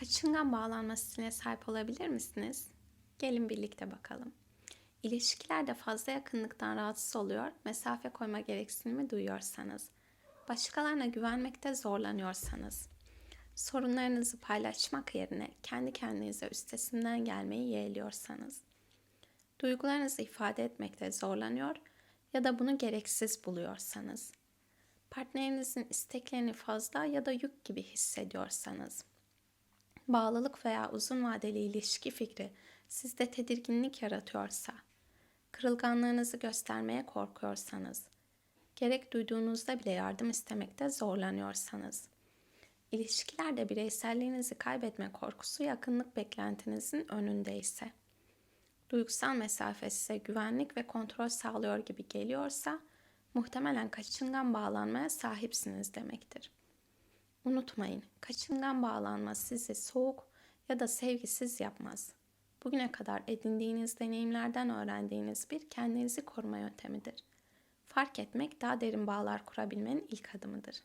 Kaçıngan bağlanma stiline sahip olabilir misiniz? Gelin birlikte bakalım. İlişkilerde fazla yakınlıktan rahatsız oluyor, mesafe koyma gereksinimi duyuyorsanız, başkalarına güvenmekte zorlanıyorsanız, sorunlarınızı paylaşmak yerine kendi kendinize üstesinden gelmeyi yeğliyorsanız, duygularınızı ifade etmekte zorlanıyor ya da bunu gereksiz buluyorsanız, partnerinizin isteklerini fazla ya da yük gibi hissediyorsanız, bağlılık veya uzun vadeli ilişki fikri sizde tedirginlik yaratıyorsa, kırılganlığınızı göstermeye korkuyorsanız, gerek duyduğunuzda bile yardım istemekte zorlanıyorsanız, ilişkilerde bireyselliğinizi kaybetme korkusu yakınlık beklentinizin önündeyse, duygusal mesafe size güvenlik ve kontrol sağlıyor gibi geliyorsa, muhtemelen kaçıngan bağlanmaya sahipsiniz demektir. Unutmayın, kaçıngan bağlanma sizi soğuk ya da sevgisiz yapmaz. Bugüne kadar edindiğiniz deneyimlerden öğrendiğiniz bir kendinizi koruma yöntemidir. Fark etmek daha derin bağlar kurabilmenin ilk adımıdır.